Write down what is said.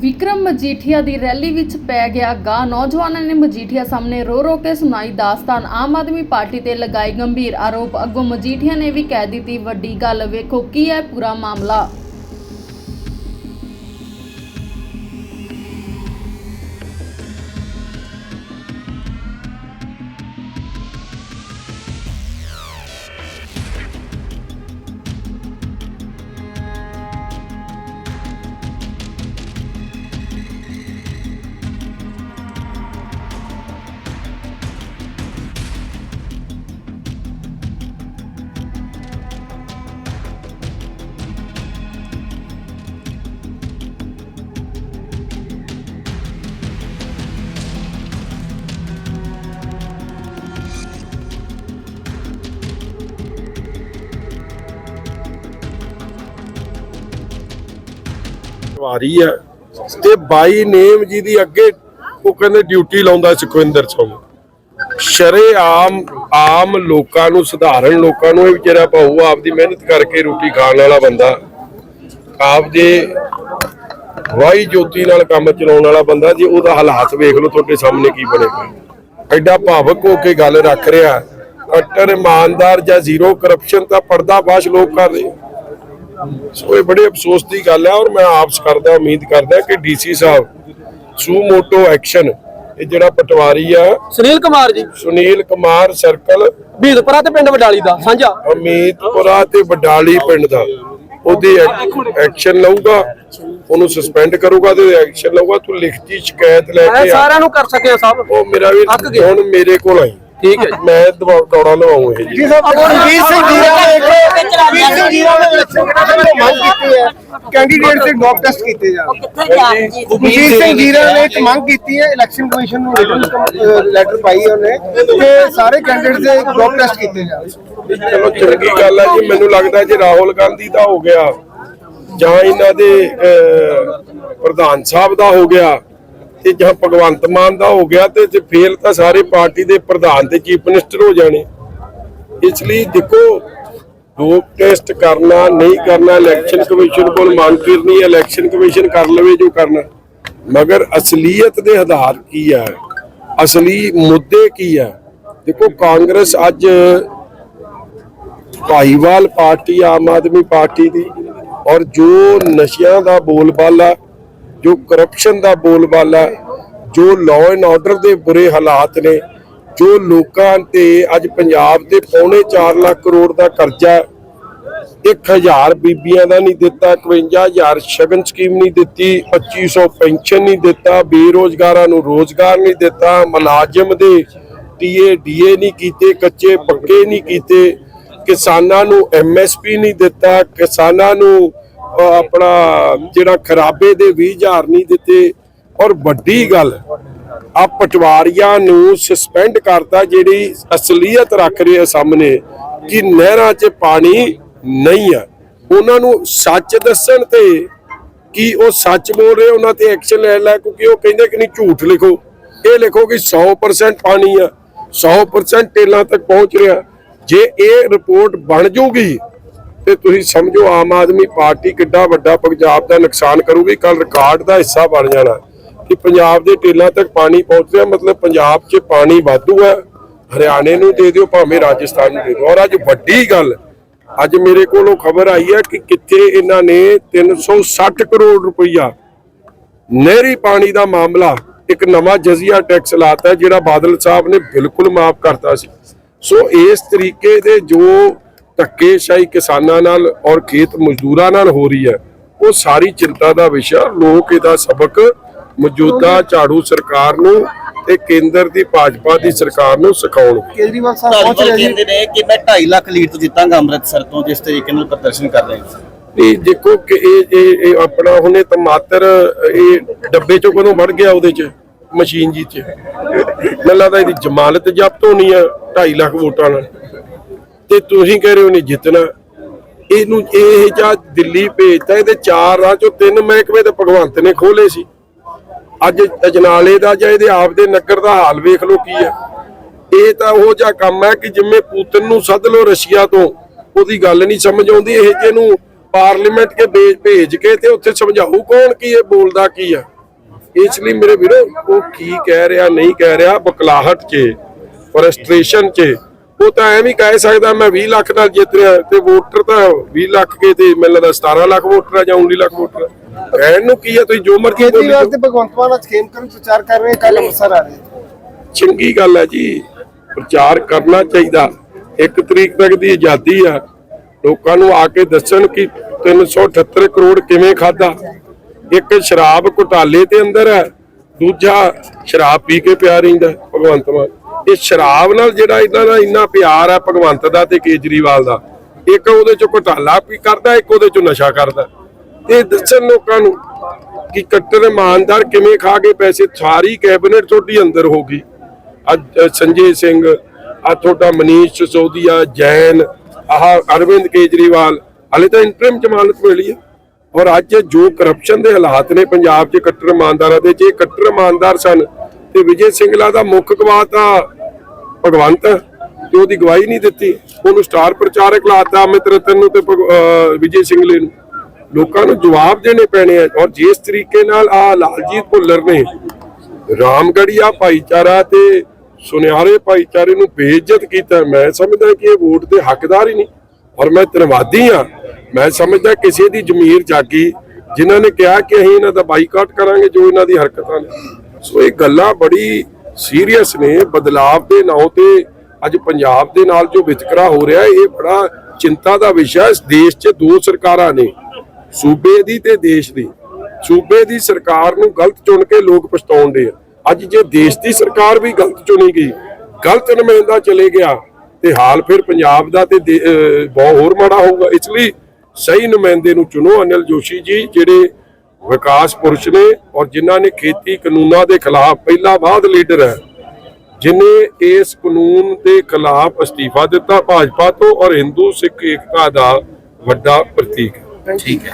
ਵਿਕਰਮ ਮਜੀਠੀਆ ਦੀ rally ਵਿੱਚ ਪੈ ਗਿਆ ਗਾ ਨੌਜਵਾਨਾਂ ਨੇ ਮਜੀਠੀਆ ਸਾਹਮਣੇ ਰੋ ਰੋ ਕੇ ਸੁਣਾਈ, ਦਾਸਤਾਨ ਆਮ ਆਦਮੀ ਪਾਰਟੀ ਤੇ ਲਗਾਏ ਗੰਭੀਰ ਆਰੋਪ। ਅੱਗੋਂ ਮਜੀਠੀਆ ਨੇ ਵੀ ਕਹਿ ਦਿੱਤੀ, ਵੱਡੀ ਗੱਲ ਵੇਖੋ ਕੀ ਹੈ ਪੂਰਾ ਮਾਮਲਾ। ਵਾਰੀ ਹੈ। ਤੇ ਬਾਈ ਨੇਮ ਜੀ ਦੀ ਅੱਗੇ ਉਹ ਕਹਿੰਦੇ ਡਿਊਟੀ ਲਾਉਂਦਾ ਸੁਖਵਿੰਦਰ ਸਿੰਘ। ਸ਼ਰੇ ਆਮ ਆਮ ਲੋਕਾਂ ਨੂੰ, ਸਧਾਰਨ ਲੋਕਾਂ ਨੂੰ ਇਹ ਵਿਚਾਰਾ ਭਾਊ ਆਪਦੀ ਮਿਹਨਤ ਕਰਕੇ ਰੋਟੀ ਖਾਣ ਵਾਲਾ ਬੰਦਾ, ਆਪਦੇ ਵਾਈ ਜੋਤੀ ਨਾਲ ਕੰਮ ਚਲਾਉਣ ਵਾਲਾ ਬੰਦਾ, ਜੇ ਉਹਦਾ ਹਾਲਾਤ ਵੇਖ ਲਓ ਤੁਹਾਡੇ ਸਾਹਮਣੇ ਕੀ ਬਣੇਗਾ। ਐਡਾ ਭਾਵਕ ਹੋ ਕੇ ਗੱਲ ਰੱਖ ਰਿਹਾ। ਅਟਰ ਇਮਾਨਦਾਰ ਜਾਂ ਜ਼ੀਰੋ ਕਰਪਸ਼ਨ ਤਾਂ ਪਰਦਾਫਾਸ਼ ਲੋਕ ਕਰਦੇ। ਸੋ ਇਹ ਬੜੇ ਅਫਸੋਸ ਦੀ ਗੱਲ ਹੈ ਔਰ ਮੈਂ ਆਪਸ ਕਰਦਾ ਉਮੀਦ ਕਰਦਾ ਕਿ ਡੀਸੀ ਸਾਹਿਬ ਸੂ ਮੋਟੋ ਐਕਸ਼ਨ ਇਹ ਜਿਹੜਾ ਪਟਵਾਰੀ ਆ। ਸੁਨੀਲ ਕੁਮਾਰ ਜੀ। ਸੁਨੀਲ ਕੁਮਾਰ ਸਰਕਲ। ਬੀਦਪੁਰਾ ਤੇ ਪਿੰਡ ਵਡਾਲੀ ਦਾ ਸਾਂਝਾ। ਅਮੀਤਪੁਰਾ ਤੇ ਬਡਾਲੀ ਪਿੰਡ ਦਾ। ਉਹਦੀ ਐਕਸ਼ਨ ਲਊਗਾ ਉਹਨੂੰ ਸਸਪੈਂਡ ਕਰੂਗਾ ਤੇ ਐਕਸ਼ਨ ਲਊਗਾ। ਤੂੰ ਲਿਖਤੀ ਸ਼ਿਕਾਇਤ ਲੈ ਕੇ ਆ। ਸਾਰਿਆਂ ਨੂੰ ਕਰ ਸਕਿਆ ਸਭ। ਉਹ ਮੇਰਾ ਵੀ। ਹੁਣ ਮੇਰੇ ਕੋਲ ਆਈ। ਠੀਕ ਹੈ। ਮੈਂ ਦੌੜਾ ਲਵਾਉਂ ਇਹ ਜੀ। ਰਣਜੀਤ ਸਿੰਘ ਜੀਰਾ ਨੇ ਰਣਜੀਤ ਸਿੰਘ ਜੀਰਾ ਨੇ ਇਲੈਕਸ਼ਨ ਕਮਿਸ਼ਨ ਤੋਂ ਮੰਗ ਕੀਤੀ ਹੈ। ਕੈਂਡੀਡੇਟ ਦੇ ਡੋਪ ਟੈਸਟ ਕੀਤੇ ਜਾਣ ਰਣਜੀਤ ਸਿੰਘ ਜੀਰਾ ਨੇ ਇੱਕ ਮੰਗ ਕੀਤੀ ਹੈ। ਇਲੈਕਸ਼ਨ ਕਮਿਸ਼ਨ ਨੂੰ ਰਿਟਨ ਲੈਟਰ ਪਾਈ ਹੈ ਉਹਨੇ। ਕਿ ਸਾਰੇ ਕੈਂਡੀਡੇਟ ਦੇ ਡੋਪ ਟੈਸਟ ਕੀਤੇ ਜਾਣ ਚਲੋ ਚੰਗੀ ਗੱਲ ਹੈ ਜੀ। ਮੈਨੂੰ ਲੱਗਦਾ ਜੇ ਰਾਹੁਲ ਗਾਂਧੀ ਦਾ ਹੋ ਗਿਆ ਜਾਂ ਇਹਨਾਂ ਦੇ ਪ੍ਰਧਾਨ ਸਾਹਿਬ ਦਾ ਹੋ ਗਿਆ ਤੇ ਜਾਂ ਭਗਵੰਤ ਮਾਨ ਦਾ ਹੋ ਗਿਆ ਤੇ ਜੇ ਫੇਲ ਤਾਂ ਸਾਰੇ ਪਾਰਟੀ ਦੇ ਪ੍ਰਧਾਨ ਤੇ ਚੀਫ ਮਿਨਿਸਟਰ ਹੋ ਜਾਣੇ। ਇਸ ਲਈ ਦੇਖੋ ਡੋਪ ਟੈਸਟ ਕਰਨਾ, ਨਹੀਂ ਕਰਨਾ, ਇਲੈਕਸ਼ਨ ਕਮਿਸ਼ਨ ਕੋਲ ਮੰਗ ਕਰਨੀ ਇਲੈਕਸ਼ਨ ਕਮਿਸ਼ਨ ਕਰ ਲਵੇ ਜੋ ਕਰਨਾ। ਮਗਰ ਅਸਲੀਅਤ ਦੇ ਆਧਾਰ ਕੀ ਹੈ ਅਸਲੀ ਮੁੱਦੇ ਕੀ ਹੈ ਦੇਖੋ, ਕਾਂਗਰਸ ਅੱਜ ਭਾਈਵਾਲ ਪਾਰਟੀ, ਆਮ ਆਦਮੀ ਪਾਰਟੀ ਦੀ ਔਰ ਜੋ ਨਸ਼ਿਆਂ ਦਾ ਬੋਲਬਾਲਾ ਜੋ ਕਰਪਸ਼ਨ ਦਾ ਬੋਲਬਾਲਾ ਜੋ ਲਾਅ ਐਂਡ ਆਰਡਰ ਦੇ ਬੁਰੇ ਹਾਲਾਤ ਨੇ, ਜੋ ਲੋਕਾਂ ਤੇ ਅੱਜ ਪੰਜਾਬ ਦੇ ਪੌਣੇ 4 ਲੱਖ ਕਰੋੜ ਦਾ ਕਰਜ਼ਾ 1000 ਬੀਬੀਆਂ ਦਾ ਨਹੀਂ ਦਿੱਤਾ 51000 ਸ਼ਗਨ ਸਕੀਮ ਨਹੀਂ ਦਿੱਤੀ 2500 ਪੈਨਸ਼ਨ ਨਹੀਂ ਦਿੱਤਾ, ਬੇਰੋਜ਼ਗਾਰਾਂ ਨੂੰ ਰੋਜ਼ਗਾਰ ਨਹੀਂ ਦਿੱਤਾ, ਮੁਲਾਜ਼ਮ ਦੇ ਟੀਏ, ਡੀਏ ਨਹੀਂ ਕੀਤੇ, ਕੱਚੇ ਪੱਕੇ ਨਹੀਂ ਕੀਤੇ, ਕਿਸਾਨਾਂ ਨੂੰ ਐਮਐਸਪੀ ਨਹੀਂ ਦਿੱਤਾ, ਕਿਸਾਨਾਂ ਨੂੰ ਆਪਣਾ ਜਿਹੜਾ ਖਰਾਬੇ ਦੇ 20000 ਨਹੀਂ ਦਿੱਤੇ। ਔਰ ਵੱਡੀ ਗੱਲ, ਆ ਪਟਵਾਰੀਆਂ ਨੂੰ ਸਸਪੈਂਡ ਕਰਤਾ ਜਿਹੜੀ ਅਸਲੀਅਤ ਰੱਖ ਰਹੀ ਆ ਸਾਹਮਣੇ ਕਿ ਨਹਿਰਾਂ 'ਚ ਪਾਣੀ ਨਹੀਂ ਆ। ਉਹਨਾਂ ਨੂੰ ਸੱਚ ਦੱਸਣ ਤੇ ਕਿ ਉਹ ਸੱਚ ਬੋਲ ਰਹੇ, ਉਹਨਾਂ ਤੇ ਐਕਸ਼ਨ ਲੈ ਲੈ, ਕਿਉਂਕਿ ਉਹ ਕਹਿੰਦੇ ਕਿ ਨਹੀਂ ਝੂਠ ਲਿਖੋ। ਇਹ ਲਿਖੋ ਕਿ 100% ਪਾਣੀ ਆ 100% ਟੇਲਾਂ ਤੱਕ ਪਹੁੰਚ ਰਿਹਾ। ਜੇ ਇਹ ਰਿਪੋਰਟ ਬਣ ਜੂਗੀ ਤੇ ਤੁਸੀਂ ਸਮਝੋ ਆਮ ਆਦਮੀ ਪਾਰਟੀ ਕਿੱਡਾ ਵੱਡਾ ਪੰਜਾਬ ਦਾ ਨੁਕਸਾਨ ਕਰੂਗੀ ਕੱਲ ਰਿਕਾਰਡ ਦਾ ਹਿੱਸਾ ਬਣ ਜਾਣਾ ਕਿ ਪੰਜਾਬ ਦੇ ਟੇਲਾਂ ਤੱਕ ਪਾਣੀ ਪਹੁੰਚ ਰਿਹਾ ਮਤਲਬ ਪੰਜਾਬ 'ਚ ਪਾਣੀ ਵਾਧੂ ਹੈ, ਹਰਿਆਣੇ ਨੂੰ ਦੇ ਦਿਓ, ਭਾਵੇਂ ਰਾਜਸਥਾਨ ਨੂੰ ਦੇ ਦਿਓ। ਔਰ ਅੱਜ ਵੱਡੀ ਗੱਲ, ਅੱਜ ਮੇਰੇ ਕੋਲ ਉਹ ਖਬਰ ਆਈ ਹੈ ਕਿ ਕਿੱਥੇ ਇਹਨਾਂ ਨੇ 360 ਕਰੋੜ ਰੁਪਈਆ ਨਹਿਰੀ ਪਾਣੀ ਦਾ ਮਾਮਲਾ, ਇੱਕ ਨਵਾਂ ਜਜ਼ੀਆ ਟੈਕਸ ਲਾਤਾ ਹੈ ਜਿਹੜਾ ਬਾਦਲ ਸਾਹਿਬ ਨੇ ਬਿਲਕੁਲ ਮਾਫ ਕਰਤਾ ਸੀ। ਸੋ ਇਸ ਤਰੀਕੇ ਦੇ ਜੋ ਧੱਕੇਸ਼ਾਹੀ ਕਿਸਾਨਾਂ ਨਾਲ ਔਰ ਖੇਤ ਮਜ਼ਦੂਰਾਂ ਨਾਲ ਹੋ ਰਹੀ ਹੈ। ਉਹ ਸਾਰੀ ਚਿੰਤਾ ਦਾ ਵਿਸ਼ਾ ਲੋਕ ਇਹਦਾ ਸਬਕ ਮੌਜੂਦਾ ਝਾੜੂ ਸਰਕਾਰ ਨੂੰ ਤੇ ਕੇਂਦਰ ਦੀ ਭਾਜਪਾ ਦੀ ਸਰਕਾਰ ਨੂੰ ਸਿਖਾਉਣਗੇ ਕੇਜਰੀਵਾਲ ਸਾਹਿਬ ਪਹੁੰਚ ਰਹੇ ਜੀ। ਕਹਿੰਦੇ ਨੇ ਕਿ ਮੈਂ 2.5 ਲੱਖ ਲੀਡ ਤੋਂ ਜਿੱਤਾਂਗਾ ਅੰਮ੍ਰਿਤਸਰ ਤੋਂ ਜਿਸ ਤਰੀਕੇ ਨਾਲ ਪ੍ਰਦਰਸ਼ਨ ਕਰ ਰਹੇ ਹਾਂ ਨਹੀਂ ਦੇਖੋ ਕਿ ਇਹ ਇਹ ਇਹ ਆਪਣਾ ਹੁਣੇ ਤਾਂ ਮਾਤਰ ਇਹ ਡੱਬੇ ਚੋਂ ਕਦੋਂ ਵੜ ਗਿਆ ਉਹਦੇ ਚ ਮਸ਼ੀਨ ਜੀ ਚ? ਮੈਨੂੰ ਲੱਗਦਾ ਇਹਦੀ ਜ਼ਮਾਨਤ ਜ਼ਬਤ ਹੋਣੀ ਆ 2.5 ਲੱਖ ਵੋਟਾਂ ਨਾਲ। ਤੇ ਤੁਸੀਂ ਕਹਿ ਰਹੇ ਹੋ ਨਹੀਂ ਜਿੱਤਣਾ। ਇਹਨੂੰ ਇਹ ਜਾਂ ਦਿੱਲੀ ਭੇਜਤਾ, ਇਹਦੇ ਚਾਰ ਰਾਹ ਚੋਂ ਤਿੰਨ ਮਹਿਕਮੇ ਤੇ ਭਗਵੰਤ ਨੇ ਖੋਲੇ ਸੀ। ਅੱਜ ਅਜਨਾਲੇ ਦਾ ਜਾਂ ਇਹਦੇ ਆਪ ਦੇ ਨਗਰ ਦਾ ਹਾਲ ਵੇਖ ਲਓ ਕੀ ਹੈ ਇਹ ਤਾਂ ਉਹ ਜਿਹਾ ਕੰਮ ਹੈ ਕਿ ਜਿਵੇਂ ਪੂਤਨ ਨੂੰ ਸੱਦ ਲਓ ਰਸ਼ੀਆ ਤੋਂ, ਉਹਦੀ ਗੱਲ ਨਹੀਂ ਸਮਝ ਆਉਂਦੀ, ਇਹ ਜਿਹਨੂੰ ਪਾਰਲੀਮੈਂਟ ਕੇ ਭੇਜ ਕੇ ਤੇ ਉੱਥੇ ਸਮਝਾਊ ਕੌਣ ਕੀ ਇਹ ਬੋਲਦਾ ਕੀ ਆ। ਇਸ ਲਈ ਮੇਰੇ ਵੀਰੋ, ਉਹ ਕੀ ਕਹਿ ਰਿਹਾ, ਨਹੀਂ ਕਹਿ ਰਿਹਾ, ਬਕਲਾਹਟ 'ਚ ਫਰਸਟ੍ਰੇਸ਼ਨ 'ਚ ਉਹ ਤਾਂ ਐਵੇਂ ਕਹਿ ਸਕਦਾ ਮੈਂ 20 ਲੱਖ ਨਾਲ ਜਿੱਤ ਰਿਹਾ ਤੇ ਵੋਟਰ ਤਾਂ 20 ਲੱਖ ਕੇ ਤੇ ਮੈਨੂੰ ਲੱਗਦਾ 17 ਲੱਖ ਵੋਟਰ ਆ ਜਾਂ 19 ਲੱਖ ਵੋਟਰ ਆ। ਕਹਿਣ ਨੂੰ ਕੀ ਆ ਤੁਸੀਂ ਜੋ ਮਰਜ਼ੀ ਬੋਲੀ। ਕੇਜਰੀਵਾਲ। ਤੇ ਭਗਵੰਤ ਮਾਨ ਅੱਜ ਖੇਮ ਕਰਨ ਪ੍ਰਚਾਰ ਕਰ ਰਹੇ ਕੱਲ ਅੰਮ੍ਰਿਤਸਰ ਆ ਰਹੇ। ਚੰਗੀ ਗੱਲ ਹੈ ਜੀ ਪ੍ਰਚਾਰ ਕਰਨਾ ਚਾਹੀਦਾ। ਇੱਕ ਤਰੀਕ ਤੱਕ ਦੀ ਆਜ਼ਾਦੀ ਆ। ਲੋਕਾਂ ਨੂੰ ਆ ਕੇ ਦੱਸਣ ਕਿ 378 ਕਰੋੜ ਕਿਵੇਂ ਖਾਦਾ ਇੱਕ ਸ਼ਰਾਬ ਘੁਟਾਲੇ ਤੇ ਅੰਦਰ ਹੈ ਦੂਜਾ ਸ਼ਰਾਬ ਪੀ ਕੇ ਪਿਆ ਰਹਿੰਦਾ ਭਗਵੰਤ ਮਾਨ। ਇਹ ਸ਼ਰਾਬ ਨਾਲ ਜਿਹੜਾ ਇਹਨਾਂ ਦਾ ਇੰਨਾ ਪਿਆਰ ਹੈ ਭਗਵੰਤ ਦਾ ਤੇ ਕੇਜਰੀਵਾਲ ਦਾ, ਇੱਕ ਉਹਦੇ ਚ ਘੁਟਾਲਾ ਵੀ ਕਰਦਾ, ਇੱਕ ਉਹਦੇ ਚ ਨਸ਼ਾ ਕਰਦਾ। ਇਹ ਦੱਸਣ ਲੋਕਾਂ ਨੂੰ ਕਿ ਕੱਟਰ ਇਮਾਨਦਾਰ ਕਿਵੇਂ ਖਾ ਕੇ ਪੈਸੇ, ਸਾਰੀ ਕੈਬਨਿਟ ਤੁਹਾਡੀ ਅੰਦਰ ਹੋ ਗਈ। ਅੱਜ ਸੰਜੇ ਸਿੰਘ, ਆ ਤੁਹਾਡਾ ਮਨੀਸ਼ ਸਿਸੋਦੀਆ ਜੈਨ, ਆਹ ਅਰਵਿੰਦ ਕੇਜਰੀਵਾਲ, ਹਲੇ ਤਾਂ ਇੰਟਰਮ ਜ਼ਮਾਨਤ ਮਿਲੀ ਹੈ ਔਰ ਅੱਜ ਜੋ ਕਰਪਸ਼ਨ ਦੇ ਹਾਲਾਤ ਨੇ ਪੰਜਾਬ 'ਚ ਕੱਟਰ ਇਮਾਨਦਾਰਾਂ ਦੇ, ਜੇ ਕੱਟਰ ਇਮਾਨਦਾਰ ਸਨ ਤੇ ਵਿਜੇ ਸਿੰਗਲਾ ਦਾ ਮੁੱਖ ਗਵਾਹ ਤਾਂ ਭਗਵੰਤ, ਤੇ ਉਹਦੀ ਗਵਾਹੀ ਨਹੀਂ ਦਿੱਤੀ। ਉਹਨੂੰ ਸਟਾਰ ਪ੍ਰਚਾਰਕ ਲਾਤਾ ਅਮਿਤ ਰਤਨ ਨੂੰ ਤੇ ਵਿਜੇ ਸਿੰਗਲੇ ਨੂੰ। ਲੋਕਾਂ ਨੂੰ ਜਵਾਬ ਦੇਣੇ ਪੈਣੇ ਆ, ਔਰ ਜਿਸ ਤਰੀਕੇ ਨਾਲ ਆ ਲਾਲਜੀਤ ਭੁੱਲਰ ਨੇ ਰਾਮਗੜੀਆ ਭਾਈਚਾਰਾ ਤੇ ਸੁਨਿਆਰੇ ਭਾਈਚਾਰੇ ਨੂੰ ਬੇਇੱਜ਼ਤ ਕੀਤਾ, ਮੈਂ ਸਮਝਦਾ ਕਿ ਇਹ ਵੋਟ ਦੇ ਹੱਕਦਾਰ ਹੀ ਨਹੀਂ। ਔਰ ਮੈਂ ਧੰਨਵਾਦੀ ਆ ਮੈਂ ਸਮਝਦਾ ਕਿਸੇ ਦੀ ਜ਼ਮੀਰ ਜਾਗੀ, ਜਿਨ੍ਹਾਂ ਨੇ ਕਿਹਾ ਕਿ ਅਸੀਂ ਇਹਨਾਂ ਦਾ ਬਾਈਕਾਟ ਕਰਾਂਗੇ ਜੋ ਇਹਨਾਂ ਦੀ ਹਰਕਤਾਂ ਨੇ। ਸੋ ਇਹ ਗੱਲਾਂ ਬੜੀ ਸੀਰੀਅਸ ਨੇ ਬਦਲਾਵ ਦੇ ਨਾਂ ਤੇ ਅੱਜ ਪੰਜਾਬ ਦੇ ਨਾਲ ਜੋ ਵਿਤਕਰਾ ਹੋ ਰਿਹਾ, ਇਹ ਬੜਾ ਚਿੰਤਾ ਦਾ ਵਿਸ਼ਾ ਇਸ ਦੇਸ਼ 'ਚ ਦੋ ਸਰਕਾਰਾਂ ਨੇ, ਸੂਬੇ ਦੀ ਤੇ ਦੇਸ਼ ਦੀ। ਸੂਬੇ ਦੀ ਸਰਕਾਰ ਨੂੰ ਗਲਤ ਚੁਣ ਕੇ ਲੋਕ ਪਛਤਾਉਂਦੇ ਆ। ਅੱਜ ਜੇ ਦੇਸ਼ ਦੀ ਸਰਕਾਰ ਵੀ ਗਲਤ ਚੁਣੀ ਗਈ, ਗਲਤ ਨੁਮਾਇੰਦਾ ਚਲੇ ਗਿਆ, ਤੇ ਹਾਲ ਫਿਰ ਪੰਜਾਬ ਦਾ ਤੇ ਦੇ- ਬਹੁਤ ਹੋਰ ਮਾੜਾ ਹੋਊਗਾ। ਇਸ ਲਈ ਸਹੀ ਨੁਮਾਇੰਦੇ ਨੂੰ ਚੁਣੋ। ਅਨਿਲ ਜੋਸ਼ੀ ਜੀ, ਜਿਹੜੇ ਵਿਕਾਸ ਪੁਰਸ਼ ਨੇ ਔਰ ਜਿਨ੍ਹਾਂ ਨੇ ਖੇਤੀ ਕਾਨੂੰਨਾਂ ਦੇ ਖਿਲਾਫ ਪਹਿਲਾ ਬਾਅਦ ਲੀਡਰ ਹੈ ਜਿਨੇ ਇਸ ਕਾਨੂੰਨ ਦੇ ਖਿਲਾਫ ਅਸਤੀਫਾ ਦਿੱਤਾ ਭਾਜਪਾ ਤੋਂ ਔਰ ਹਿੰਦੂ ਸਿੱਖ ਏਕਤਾ ਦਾ ਵੱਡਾ ਪ੍ਰਤੀਕ ਹੈ। ਠੀਕ ਹੈ